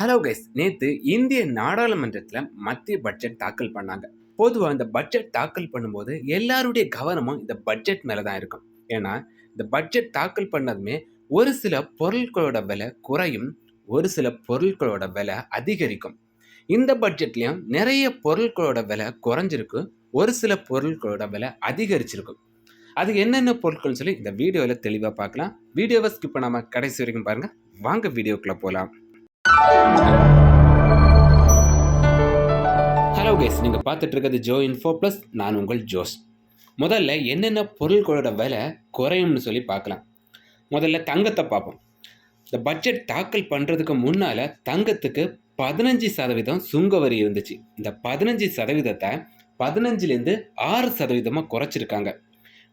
Hello guys நேற்று இந்திய நாடாளுமன்றத்தில் மத்திய பட்ஜெட் தாக்கல் பண்ணாங்க. பொதுவாக இந்த பட்ஜெட் தாக்கல் பண்ணும்போது எல்லாருடைய கவனமும் இந்த பட்ஜெட் மேலே தான் இருக்கும். ஏன்னா இந்த பட்ஜெட் தாக்கல் பண்ணதுமே ஒரு சில பொருட்களோட விலை குறையும் ஒரு சில பொருட்களோட விலை அதிகரிக்கும். இந்த பட்ஜெட்லேயும் நிறைய பொருட்களோட விலை குறைஞ்சிருக்கு ஒரு சில பொருட்களோட விலை அதிகரிச்சிருக்கும் அது என்னென்ன பொருட்கள்னு சொல்லி இந்த வீடியோவில் தெளிவாக பார்க்கலாம். வீடியோவை ஸ்கிப் பண்ணாமல் கடைசி வரைக்கும் பாருங்கள் வாங்க வீடியோக்குள்ளே போகலாம் ஹலோ கைஸ் நீங்கள் பார்த்துட்டு இருக்கிறது ஜோ இன்ஃபோ ப்ளஸ் நான் உங்கள் ஜோஸ் முதல்ல என்னென்ன பொருட்களோட விலை குறையும்னு சொல்லி பார்க்கலாம். முதல்ல தங்கத்தை பார்ப்போம். இந்த பட்ஜெட் தாக்கல் பண்ணுறதுக்கு முன்னால் தங்கத்துக்கு பதினஞ்சு சதவீதம் சுங்க வரி இருந்துச்சு. இந்த பதினஞ்சு சதவீதத்தை பதினஞ்சுலேருந்து ஆறு சதவீதமாக குறைச்சிருக்காங்க.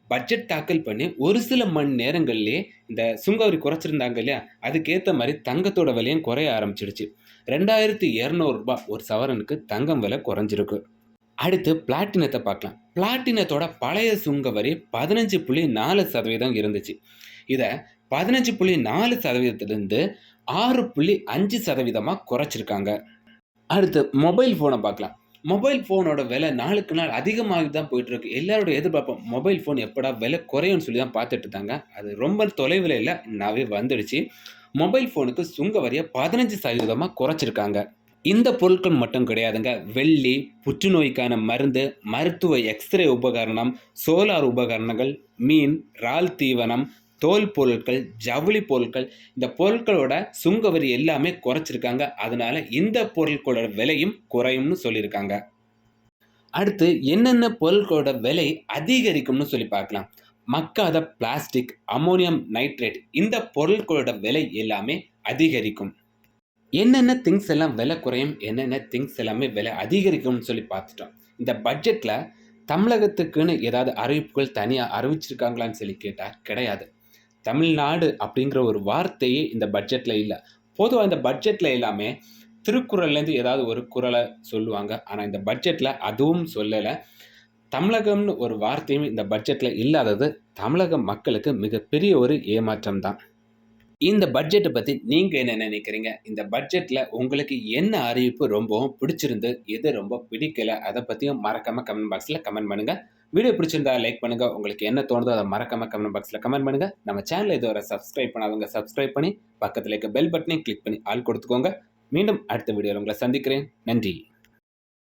பட்ஜெட் தாக்கல் பண்ணி ஒரு சில மணி நேரங்கள்லேயே இந்த சுங்கவரி குறைச்சிருந்தாங்க இல்லையா? அதுக்கேற்ற மாதிரி தங்கத்தோட விலையும் குறைய ஆரம்பிச்சிடுச்சு. ரெண்டாயிரத்தி இரநூறுபா ஒரு சவரனுக்கு தங்கம் விலை குறைஞ்சிருக்கு. அடுத்து பிளாட்டினத்தை பார்க்கலாம். பிளாட்டினத்தோட பழைய சுங்க வரி பதினஞ்சு புள்ளி நாலு சதவீதம் இருந்துச்சு. இதை பதினஞ்சு புள்ளி நாலு சதவீதத்துலேருந்து ஆறு புள்ளி அஞ்சு சதவீதமாக குறைச்சிருக்காங்க. அடுத்து மொபைல் ஃபோனை பார்க்கலாம். மொபைல் ஃபோனோட விலை நாளுக்கு நாள் அதிகமாகி தான் போயிட்டுருக்கு. எல்லாரோட எதிர்பார்ப்போம் மொபைல் ஃபோன் எப்படா விலை குறையும்னு சொல்லி தான் பார்த்துட்டு இருந்தாங்க. அது ரொம்ப தொலைவில் இல்லை நாவே வந்துடுச்சு. மொபைல் ஃபோனுக்கு சுங்க வரியை பதினஞ்சு சதவீதமாக குறைச்சிருக்காங்க. இந்த பொருட்கள் மட்டும் கிடையாதுங்க. வெள்ளி புற்றுநோய்க்கான மருந்து மருத்துவ எக்ஸ்ரே உபகரணம் சோலார் உபகரணங்கள் மீன் இறால் தீவனம் தோல் பொருட்கள் ஜவுளி பொருட்கள் இந்த பொருட்களோட சுங்க வரி எல்லாமே குறைச்சிருக்காங்க. அதனால இந்த பொருட்களோட விலையும் குறையும்னு சொல்லியிருக்காங்க. அடுத்து என்னென்ன பொருட்களோட விலை அதிகரிக்கும்னு சொல்லி பார்க்கலாம். மக்காத பிளாஸ்டிக் அமோனியம் நைட்ரேட் இந்த பொருட்களோட விலை எல்லாமே அதிகரிக்கும். என்னென்ன திங்ஸ் எல்லாம் விலை குறையும் என்னென்ன திங்ஸ் எல்லாமே விலை அதிகரிக்கும்னு சொல்லி பார்த்துட்டோம். இந்த பட்ஜெட்டில் தமிழகத்துக்குன்னு ஏதாவது அறிவிப்புகள் தனியாக அறிவிச்சிருக்காங்களான்னு சொல்லி கேட்டால் கிடையாது. தமிழ்நாடு அப்படிங்கிற ஒரு வார்த்தையே இந்த பட்ஜெட்டில் இல்லை. பொதுவாக இந்த பட்ஜெட்டில் எல்லாமே திருக்குறள்லேருந்து ஏதாவது ஒரு குறளை சொல்லுவாங்க. ஆனால் இந்த பட்ஜெட்டில் அதுவும் சொல்லலை. தமிழகம்னு ஒரு வார்த்தையும் இந்த பட்ஜெட்டில் இல்லாதது தமிழக மக்களுக்கு மிகப்பெரிய ஒரு ஏமாற்றம் தான். இந்த பட்ஜெட்டை பற்றி நீங்கள் என்ன நினைக்கிறீங்க? இந்த பட்ஜெட்டில் உங்களுக்கு என்ன அறிவிப்பு ரொம்பவும் பிடிச்சிருந்து எது ரொம்ப பிடிக்கல அதை பற்றியும் மறக்காமல் கமெண்ட் பாக்ஸில் கமெண்ட் பண்ணுங்கள் வீடியோ பிடிச்சிருந்தா லைக் பண்ணுங்கள் உங்களுக்கு என்ன தோணுதோ அதை மறக்காமல் கமெண்ட் பாக்ஸில் கமெண்ட் பண்ணுங்கள் நம்ம சேனல் இதுவரை சப்ஸ்கிரைப் பண்ணாதவங்க சப்ஸ்கிரைப் பண்ணி பக்கத்தில் இருக்க பெல் பட்டனையும் கிளிக் பண்ணி ஆள் கொடுத்துக்கோங்க. மீண்டும் அடுத்த வீடியோவில் உங்களை சந்திக்கிறேன். நன்றி.